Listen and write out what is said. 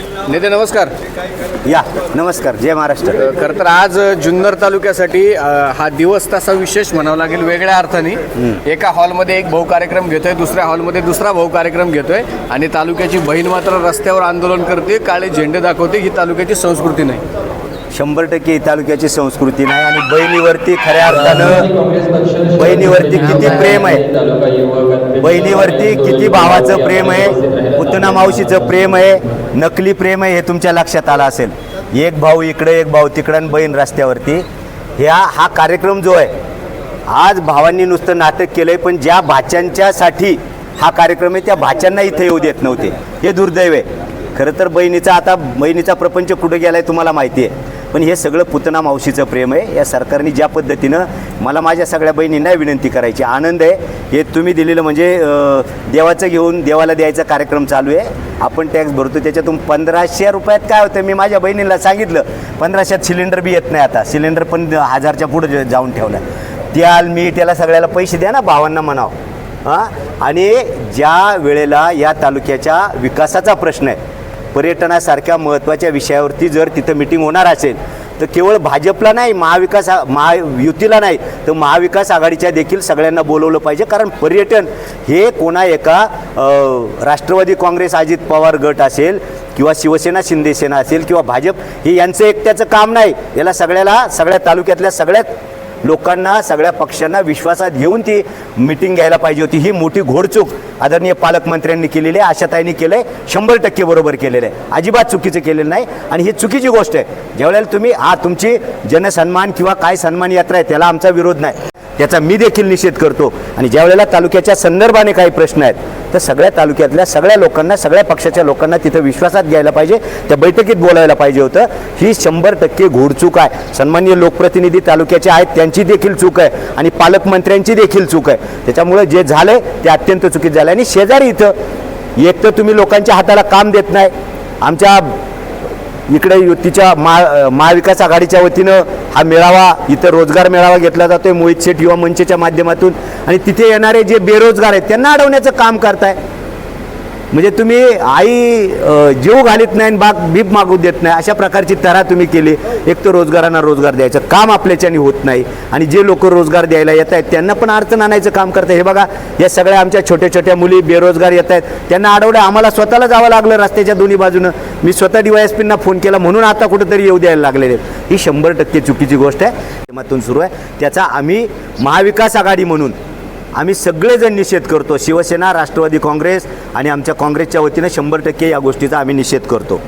नेते नमस्कार. या नमस्कार जय महाराष्ट्र. खरं तर आज जुन्नर तालुक्यासाठी अ, हा दिवस तसा विशेष म्हणावा लागेल वेगळ्या अर्थाने. एका हॉलमध्ये एक भाऊ कार्यक्रम घेतोय दुसऱ्या हॉलमध्ये दुसरा भाऊ कार्यक्रम घेतोय आणि तालुक्याची बहीण मात्र रस्त्यावर आंदोलन करते काळे झेंडे दाखवते ही तालुक्याची संस्कृती नाही. शंभर टक्के ही तालुक्याची संस्कृती नाही आणि बहिणीवरती खऱ्या अर्थानं बहिणीवरती किती प्रेम आहे? बहिणीवरती किती भावाचं प्रेम आहे? पुतना मावशीचं प्रेम आहे नकली प्रेम आहे हे तुमच्या लक्षात आलं असेल. एक भाऊ इकडे एक भाऊ तिकडं बहीण रस्त्यावरती. ह्या हा कार्यक्रम जो आहे आज भावांनी नुसतं नाटक केलं आहे पण ज्या भाच्यांच्यासाठी हा कार्यक्रम आहे त्या भाच्यांना इथे येऊ देत नव्हते. हे दुर्दैव आहे. खरं तर बहिणीचा आता बहिणीचा प्रपंच कुठे आहे तुम्हाला माहिती आहे. पण हे सगळं पुतना मावशीचं प्रेम आहे. या सरकारने ज्या पद्धतीनं मला माझ्या सगळ्या बहिणींना विनंती करायची. आनंद आहे. हे तुम्ही दिलेलं म्हणजे देवाचं घेऊन देवाला द्यायचा कार्यक्रम चालू आहे. आपण टॅक्स भरतो. त्याच्यातून पंधराशे रुपयात काय होतं? मी माझ्या बहिणीला सांगितलं पंधराशेत सिलेंडर बी येत नाही आता. सिलेंडर पण हजारच्या पुढं जाऊन ठेवला. त्याल मी त्याला सगळ्याला पैसे द्या ना भावांना म्हणावं. हां? आणि ज्या वेळेला या तालुक्याच्या विकासाचा प्रश्न आहे पर्यटनासारख्या महत्त्वाच्या विषयावरती जर तिथं मिटिंग होणार असेल तर केवळ भाजपला नाही महाविकास महायुतीला नाही तर महाविकास आघाडीच्या देखील सगळ्यांना बोलवलं पाहिजे. कारण पर्यटन हे कोणा एका राष्ट्रवादी काँग्रेस अजित पवार गट असेल किंवा शिवसेना शिंदेसेना असेल किंवा भाजप हे यांचं एकट्याचं काम नाही. याला सगळ्याला सगळ्या तालुक्यातल्या सगळ्यात लोकांना सगळ्या पक्षांना विश्वासात घेऊन ती मिटिंग घ्यायला पाहिजे होती. ही मोठी घोडचूक आदरणीय पालकमंत्र्यांनी केलेली आहे आशाताईंनी केलं आहे शंभर टक्के बरोबर केलेलं आहे. अजिबात चुकीचं केलेलं नाही. आणि ही चुकीची गोष्ट आहे. ज्यावेळेला तुम्ही हा तुमची जनसन्मान किंवा काय सन्मान यात्रा आहे त्याला आमचा विरोध नाही. त्याचा मी देखील निषेध करतो. आणि ज्यावेळेला तालुक्याच्या संदर्भाने काही प्रश्न आहेत तर सगळ्या तालुक्यातल्या सगळ्या लोकांना सगळ्या पक्षाच्या लोकांना तिथं विश्वासात घ्यायला पाहिजे. त्या बैठकीत बोलायला पाहिजे होतं. ही शंभर टक्के घोडचूक आहे. सन्मान्य लोकप्रतिनिधी तालुक्याचे आहेत त्यांची देखील चूक आहे. आणि पालकमंत्र्यांची देखील चूक आहे. त्याच्यामुळे जे झालं ते अत्यंत चुकीत झालं आणि शेजारी इथं एक तर तुम्ही लोकांच्या हाताला काम देत नाही. आमच्या इकडे युतीच्या महा महाविकास आघाडीच्या वतीनं हा मेळावा इथं रोजगार मेळावा घेतला जातोय. मोहित शेठ युवा मंचच्या माध्यमातून. आणि तिथे येणारे जे बेरोजगार आहेत त्यांना अडवण्याचं काम करताय. म्हणजे तुम्ही आई जीव घालीत नाही आणि बाग भीप मागू देत नाही अशा प्रकारची तरा तुम्ही केली. एक तर रोजगारांना रोजगार द्यायचं काम आपल्याच्याने होत नाही. आणि जे लोक रोजगार द्यायला येत आहेत त्यांना पण अडचण आणायचं काम करतं हे बघा या सगळ्या आमच्या छोट्या छोट्या मुली बेरोजगार येत आहेत. त्यांना अडवलं आम्हाला स्वतःला जावं लागलं रस्त्याच्या दोन्ही बाजूनं. मी स्वतः डी वाय एस पींना फोन केला म्हणून आता कुठंतरी येऊ द्यायला लागलेले आहेत. ही शंभर टक्के चुकीची गोष्ट आहे. माध्यमातून सुरू आहे. त्याचा आम्ही महाविकास आघाडी म्हणून आम्ही सगळेजण निषेध करतो. शिवसेना राष्ट्रवादी काँग्रेस आणि आमच्या काँग्रेसच्या वतीनं शंभर टक्के या गोष्टीचा आम्ही निषेध करतो.